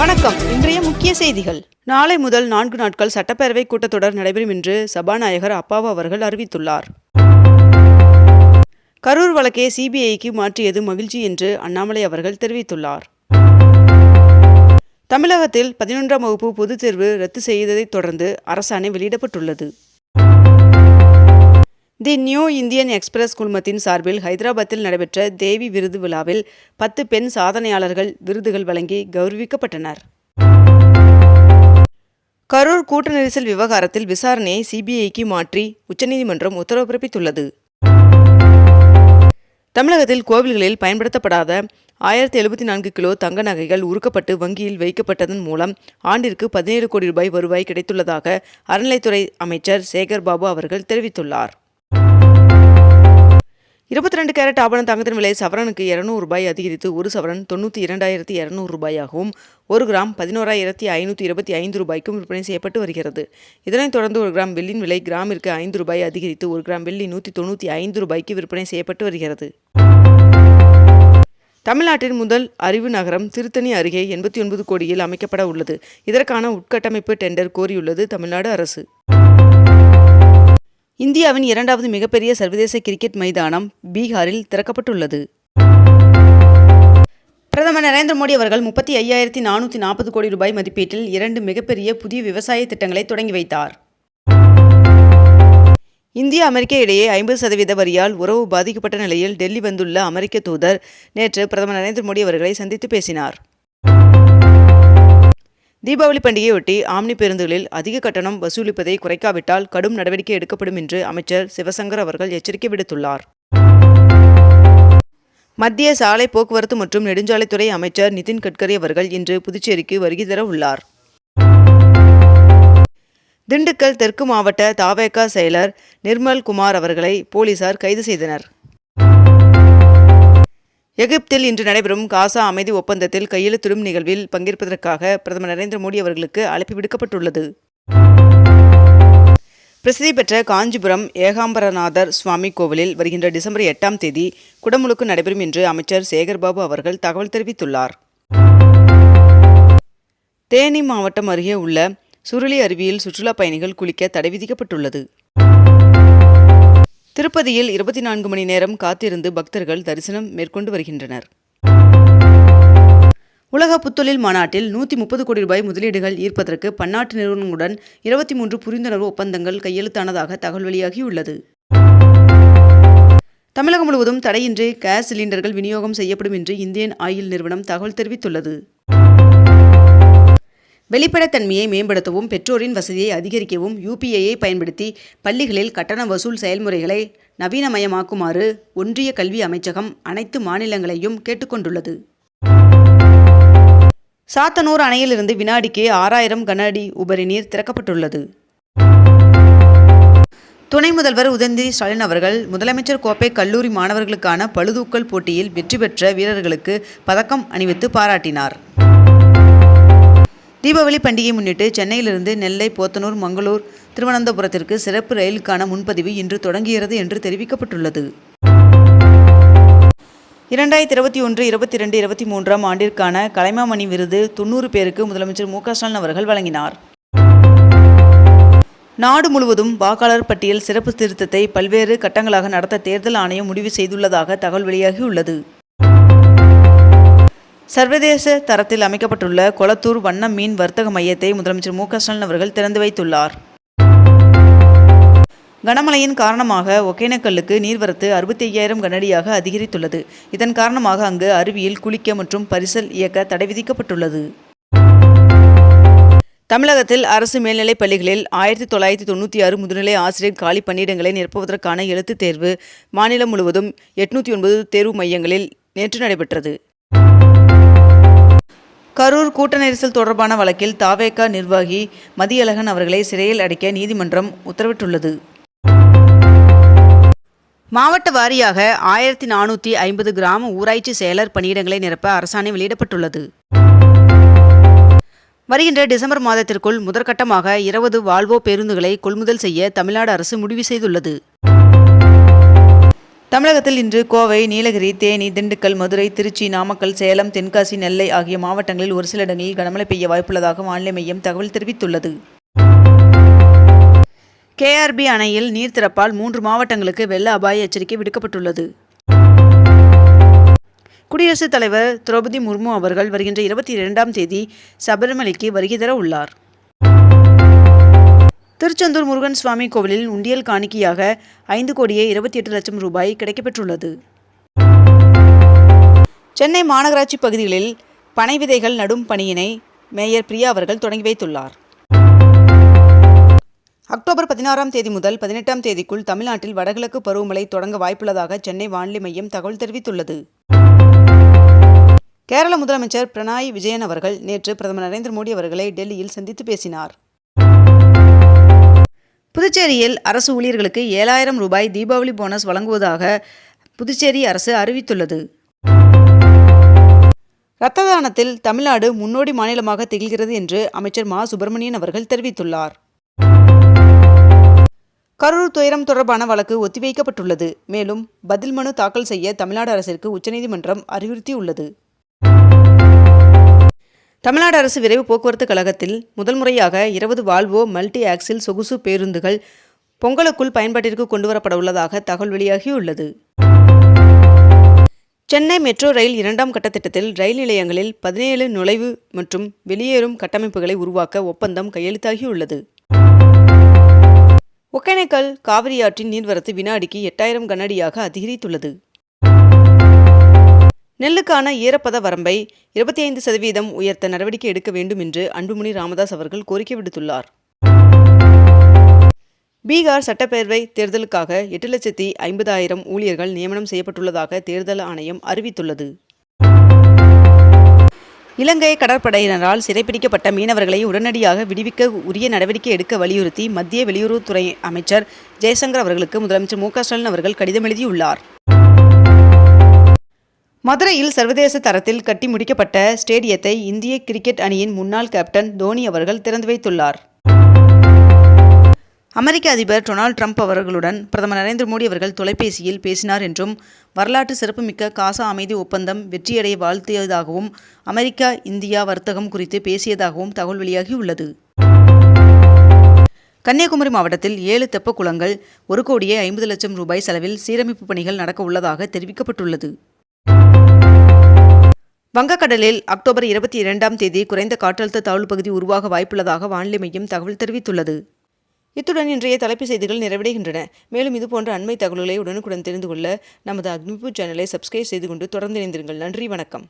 வணக்கம். இன்றைய முக்கிய செய்திகள். நாளை முதல் நான்கு நாட்கள் சட்டப்பேரவை கூட்டத்தொடர் நடைபெறும் என்று சபாநாயகர் அப்பாவு அவர்கள் அறிவித்துள்ளார். கரூர் வழக்கை சிபிஐக்கு மாற்றியது மகிழ்ச்சி என்று அண்ணாமலை அவர்கள் தெரிவித்துள்ளார். தமிழகத்தில் பதினொன்றாம் வகுப்பு பொதுத் தேர்வு ரத்து செய்ததைத் தொடர்ந்து அரசாணை வெளியிடப்பட்டுள்ளது. தி நியூ இந்தியன் எக்ஸ்பிரஸ் குழுமத்தின் சார்பில் ஹைதராபாத்தில் நடைபெற்ற தேவி விருது விழாவில் பத்து பெண் சாதனையாளர்கள் விருதுகள் வழங்கி கௌரவிக்கப்பட்டனர். கரூர் கூட்ட நெரிசல் விவகாரத்தில் விசாரணையை சிபிஐக்கு மாற்றி உச்சநீதிமன்றம் உத்தரவு பிறப்பித்துள்ளது. தமிழகத்தில் கோவில்களில் பயன்படுத்தப்படாத ஆயிரத்தி எழுபத்தி நான்கு கிலோ தங்க நகைகள் உருக்கப்பட்டு வங்கியில் வைக்கப்பட்டதன் மூலம் ஆண்டிற்கு பதினேழு கோடி ரூபாய் வருவாய் கிடைத்துள்ளதாக அறநிலைத்துறை அமைச்சர் சேகர் பாபு அவர்கள் தெரிவித்துள்ளார். இருபத்தி ரெண்டு கேரட் ஆபண தங்கத்தின் விலை சவரனுக்கு இரநூறு ரூபாய் அதிகரித்து ஒரு சவரன் தொண்ணூற்றி இரண்டாயிரத்தி இரநூறு ரூபாயாகவும் ஒரு கிராம் பதினோராயிரத்தி ஐநூற்றி இருபத்தி ஐந்து ரூபாய்க்கும் விற்பனை செய்யப்பட்டு வருகிறது. இதனைத் தொடர்ந்து ஒரு கிராம் வெள்ளியின் விலை கிராமிற்கு ஐந்து ரூபாய் அதிகரித்து ஒரு கிராம் வெள்ளி நூற்றி தொண்ணூற்றி ஐந்து ரூபாய்க்கு விற்பனை செய்யப்பட்டு வருகிறது. தமிழ்நாட்டின் முதல் அறிவு நகரம் திருத்தணி அருகே எண்பத்தி ஒன்பது கோடியில் அமைக்கப்பட உள்ளது. இதற்கான உட்கட்டமைப்பு டெண்டர் கோரியுள்ளது தமிழ்நாடு அரசு. இந்தியாவின் இரண்டாவது மிகப்பெரிய சர்வதேச கிரிக்கெட் மைதானம் பீகாரில் திறக்கப்பட்டுள்ளது. பிரதமர் நரேந்திர மோடி அவர்கள் முப்பத்தி ஐயாயிரத்தி நானூற்றி நாற்பது கோடி ரூபாய் மதிப்பீட்டில் இரண்டு மிகப்பெரிய புதிய விவசாய திட்டங்களை தொடங்கி வைத்தார். இந்தியா அமெரிக்க இடையே ஐம்பது சதவீத வரியால் உறவு பாதிக்கப்பட்ட நிலையில் டெல்லி வந்துள்ள அமெரிக்க தூதர் நேற்று பிரதமர் நரேந்திர மோடி அவர்களை சந்தித்து பேசினார். தீபாவளி பண்டிகையொட்டி ஆம்னி பேருந்துகளில் அதிக கட்டணம் வசூலிப்பதை குறைக்காவிட்டால் கடும் நடவடிக்கை எடுக்கப்படும் என்று அமைச்சர் சிவசங்கர் அவர்கள் எச்சரிக்கை விடுத்துள்ளார். மத்திய சாலை போக்குவரத்து மற்றும் நெடுஞ்சாலைத்துறை அமைச்சர் நிதின் கட்கரி அவர்கள் இன்று புதுச்சேரிக்கு வருகை தர உள்ளார். திண்டுக்கல் தெற்கு மாவட்ட தாவேகா செயலர் நிர்மல் குமார் அவர்களை போலீசார் கைது செய்தனர். எகிப்தில் இன்று நடைபெறும் காசா அமைதி ஒப்பந்தத்தில் கையெழுத்திடும் நிகழ்வில் பங்கேற்பதற்காக பிரதமர் நரேந்திர மோடி அவர்களுக்கு அழைப்பு விடுக்கப்பட்டுள்ளது. பிரசித்தி பெற்ற காஞ்சிபுரம் ஏகாம்பரநாதர் சுவாமி கோவிலில் வருகின்ற டிசம்பர் எட்டாம் தேதி குடமுழுக்கு நடைபெறும் என்று அமைச்சர் சேகர்பாபு அவர்கள் தகவல் தெரிவித்துள்ளார். தேனி மாவட்டம் அருகே உள்ள சுருளி அருவியில் சுற்றுலா பயணிகள் குளிக்க தடை விதிக்கப்பட்டுள்ளது. திருப்பதியில் இருபத்தி நான்கு மணி நேரம் காத்திருந்து பக்தர்கள் தரிசனம் மேற்கொண்டு வருகின்றனர். உலக புத்தொழில் மாநாட்டில் நூற்றி முப்பது கோடி ரூபாய் முதலீடுகள் ஈர்ப்பதற்கு பன்னாட்டு நிறுவனங்களுடன் இருபத்தி மூன்று புரிந்துணர்வு ஒப்பந்தங்கள் கையெழுத்தானதாக தகவல் வெளியாகியுள்ளது. தமிழகம் முழுவதும் தடையின்றி கேஸ் சிலிண்டர்கள் விநியோகம் செய்யப்படும் என்று இந்தியன் ஆயில் நிறுவனம் தகவல் தெரிவித்துள்ளது. வெளிப்படைத்தன்மையை மேம்படுத்தவும் பெற்றோரின் வசதியை அதிகரிக்கவும் யூபிஐயை பயன்படுத்தி பள்ளிகளில் கட்டண வசூல் செயல்முறைகளை நவீனமயமாக்குமாறு ஒன்றிய கல்வி அமைச்சகம் அனைத்து மாநிலங்களையும் கேட்டுக்கொண்டுள்ளது. சாத்தனூர் அணையிலிருந்து வினாடிக்கு ஆறாயிரம் கன அடி உபரி நீர் திறக்கப்பட்டுள்ளது. துணை முதல்வர் உதயநிதி ஸ்டாலின் அவர்கள் முதலமைச்சர் கோப்பை கல்லூரி மாணவர்களுக்கான பழுதூக்கல் போட்டியில் வெற்றி பெற்ற வீரர்களுக்கு பதக்கம் அணிவித்து பாராட்டினார். தீபாவளி பண்டிகையை முன்னிட்டு சென்னையிலிருந்து நெல்லை போத்தனூர் மங்களூர் திருவனந்தபுரத்திற்கு சிறப்பு ரயிலுக்கான முன்பதிவு இன்று தொடங்குகிறது என்று தெரிவிக்கப்பட்டுள்ளது. இரண்டாயிரத்தி இருபத்தி ஒன்று இருபத்தி ரெண்டு இருபத்தி மூன்றாம் ஆண்டிற்கான கலைமாமணி விருது தொண்ணூறு பேருக்கு முதலமைச்சர் மு க ஸ்டாலின் அவர்கள் வழங்கினார். நாடு முழுவதும் வாக்காளர் பட்டியல் சிறப்பு திருத்தத்தை பல்வேறு கட்டங்களாக நடத்த தேர்தல் ஆணையம் முடிவு செய்துள்ளதாக தகவல் வெளியாகியுள்ளது. சர்வதேச தரத்தில் அமைக்கப்பட்டுள்ள கொளத்தூர் வண்ண மீன் வர்த்தக மையத்தை முதலமைச்சர் மு ஸ்டாலின் அவர்கள் திறந்து வைத்துள்ளார். கனமழையின் காரணமாக ஒகேனக்கல்லுக்கு நீர்வரத்து அறுபத்தி ஐயாயிரம் கனடியாக அதிகரித்துள்ளது. இதன் காரணமாக அங்கு அருவியில் குளிக்க மற்றும் பரிசல் இயக்க தடை விதிக்கப்பட்டுள்ளது. தமிழகத்தில் அரசு மேல்நிலைப் பள்ளிகளில் ஆயிரத்தி தொள்ளாயிரத்தி தொண்ணூற்றி ஆறு முதுநிலை ஆசிரியர் காலி பணியிடங்களை நிரப்புவதற்கான எழுத்துத் தேர்வு மாநிலம் முழுவதும் எட்நூற்றி ஒன்பது தேர்வு மையங்களில் நேற்று நடைபெற்றது. கரூர் கூட்ட நெரிசல் தொடர்பான வழக்கில் தாவேகா நிர்வாகி மதியழகன் அவர்களை சிறையில் அடைக்க நீதிமன்றம் உத்தரவிட்டுள்ளது. மாவட்ட வாரியாக ஆயிரத்தி நானூற்றி ஐம்பது கிராம ஊராட்சி செயலர் பணியிடங்களை நிரப்ப அரசாணை வெளியிடப்பட்டுள்ளது. வருகின்ற டிசம்பர் மாதத்திற்குள் முதற்கட்டமாக இருபது வால்வோ பேருந்துகளை கொள்முதல் செய்ய தமிழ்நாடு அரசு முடிவு செய்துள்ளது. தமிழகத்தில் இன்று கோவை நீலகிரி தேனி திண்டுக்கல் மதுரை திருச்சி நாமக்கல் சேலம் தென்காசி நெல்லை ஆகிய மாவட்டங்களில் ஒரு சில இடங்களில் கனமழை பெய்ய வாய்ப்புள்ளதாக வானிலை மையம் தகவல் தெரிவித்துள்ளது. கேஆர்பி அணையில் நீர் திறப்பால் மூன்று மாவட்டங்களுக்கு வெள்ள அபாய எச்சரிக்கை விடுக்கப்பட்டுள்ளது. குடியரசுத் தலைவர் திரௌபதி முர்மு அவர்கள் வருகின்ற இருபத்தி இரண்டாம் தேதி சபரிமலைக்கு வருகை தர உள்ளார். திருச்செந்தூர் முருகன் சுவாமி கோவிலில் உண்டியல் காணிக்கையாக ஐந்து கோடியே இருபத்தி எட்டு லட்சம் ரூபாய் கிடைக்கப்பெற்றுள்ளது. சென்னை மாநகராட்சி பகுதிகளில் பனை விதைகள் நடும் பணியினை மேயர் பிரியா அவர்கள் தொடங்கி வைத்துள்ளார். அக்டோபர் பதினாறாம் தேதி முதல் பதினெட்டாம் தேதிக்குள் தமிழ்நாட்டில் வடகிழக்கு பருவமழை தொடங்க வாய்ப்புள்ளதாக சென்னை வானிலை மையம் தகவல் தெரிவித்துள்ளது. கேரள முதலமைச்சர் பிரணாய் விஜயன் அவர்கள் நேற்று பிரதமர் நரேந்திர மோடி அவர்களை டெல்லியில் சந்தித்து பேசினார். புதுச்சேரியில் அரசு ஊழியர்களுக்கு ஏழாயிரம் ரூபாய் தீபாவளி போனஸ் வழங்குவதாக புதுச்சேரி அரசு அறிவித்துள்ளது. இரத்த தானத்தில் தமிழ்நாடு முன்னோடி மாநிலமாக திகழ்கிறது என்று அமைச்சர் மா. சுப்பிரமணியன் அவர்கள் தெரிவித்துள்ளார். கரூர் துயரம் தொடர்பான வழக்கு ஒத்திவைக்கப்பட்டுள்ளது. மேலும் பதில் மனு தாக்கல் செய்ய தமிழ்நாடு அரசிற்கு உச்சநீதிமன்றம் அறிவுறுத்தியுள்ளது. தமிழ்நாடு அரசு விரைவு போக்குவரத்து கழகத்தில் முதல் முறையாக இருபது வால்வோ மல்டி ஆக்சில் சொகுசு பேருந்துகள் பொங்கலுக்குள் பயன்பாட்டிற்கு கொண்டுவரப்பட உள்ளதாக தகவல் வெளியாகியுள்ளது. சென்னை மெட்ரோ ரயில் இரண்டாம் கட்ட திட்டத்தில் ரயில் நிலையங்களில் பதினேழு நுழைவு மற்றும் வெளியேறும் கட்டமைப்புகளை உருவாக்க ஒப்பந்தம் கையெழுத்தாகியுள்ளது. ஒகேனக்கல் காவிரி ஆற்றின் நீர்வரத்து வினாடிக்கு எட்டாயிரம் கனஅடியாக அதிகரித்துள்ளது. நெல்லுக்கான ஈரப்பத வரம்பை இருபத்தி ஐந்து சதவீதம் உயர்த்த நடவடிக்கை எடுக்க வேண்டும் என்று அன்புமணி ராமதாஸ் அவர்கள் கோரிக்கை விடுத்துள்ளார். பீகார் சட்டப்பேரவை தேர்தலுக்காக எட்டு லட்சத்தி ஐம்பதாயிரம் ஊழியர்கள் நியமனம் செய்யப்பட்டுள்ளதாக தேர்தல் ஆணையம் அறிவித்துள்ளது. இலங்கை கடற்படையினரால் சிறைப்பிடிக்கப்பட்ட மீனவர்களை உடனடியாக விடுவிக்க உரிய நடவடிக்கை எடுக்க வலியுறுத்தி மத்திய வெளியுறவுத்துறை அமைச்சர் ஜெயசங்கர் அவர்களுக்கு முதலமைச்சர் மு ஸ்டாலின் அவர்கள் கடிதம் எழுதியுள்ளார். மதுரையில் சர்வதேச தரத்தில் கட்டி முடிக்கப்பட்ட ஸ்டேடியத்தை இந்திய கிரிக்கெட் அணியின் முன்னாள் கேப்டன் தோனி அவர்கள் திறந்து வைத்துள்ளார். அமெரிக்க அதிபர் டொனால்ட் ட்ரம்ப் அவர்களுடன் பிரதமர் நரேந்திர மோடி அவர்கள் தொலைபேசியில் பேசினார் என்றும் வரலாற்று சிறப்புமிக்க காசா அமைதி ஒப்பந்தம் வெற்றியடைய வாழ்த்தியதாகவும் அமெரிக்கா இந்தியா வர்த்தகம் குறித்து பேசியதாகவும் தகவல் வெளியாகியுள்ளது. கன்னியாகுமரி மாவட்டத்தில் ஏழு தெப்ப குளங்கள் ஒரு கோடியே ஐம்பது லட்சம் ரூபாய் செலவில் சீரமைப்பு பணிகள் நடக்க உள்ளதாக தெரிவிக்கப்பட்டுள்ளது. வங்கக்கடலில் அக்டோபர் இருபத்தி இரண்டாம் தேதி குறைந்த காற்றழுத்த தாழ்வு பகுதி உருவாக வாய்ப்புள்ளதாக வானிலை மையம் தகவல் தெரிவித்துள்ளது. இத்துடன் இன்றைய தலைப்பு செய்திகள் நிறைவடைகின்றன. மேலும் இதுபோன்ற அண்மை தகவல்களை உடனுக்குடன் தெரிந்து கொள்ள நமது அக்னிபூ சேனலை சப்ஸ்கிரைப் செய்து கொண்டு தொடர்ந்து இணைந்திருங்கள். நன்றி வணக்கம்.